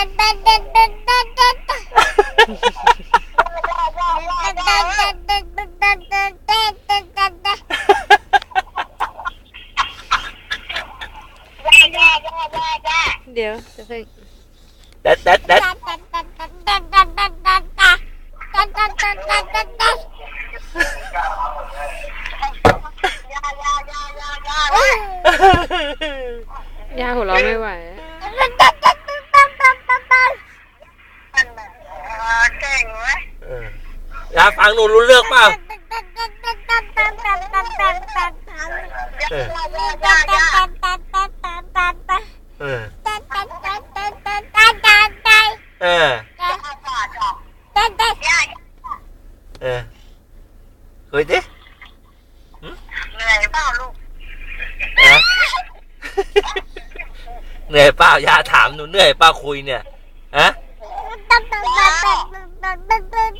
เดี๋ยวจะเพิ่งเด็ดเด็ดเด็ดย่าหัวเราะไม่ไหวอะ ฟังหนูรู้เรื่องเปล่าเออเออเออเออคุยดิเหนื่อยเปล่าลูกนะเหนื่อยเปล่ายาถามหนูเหนื่อยเปล่าคุยเนี่ยฮะเ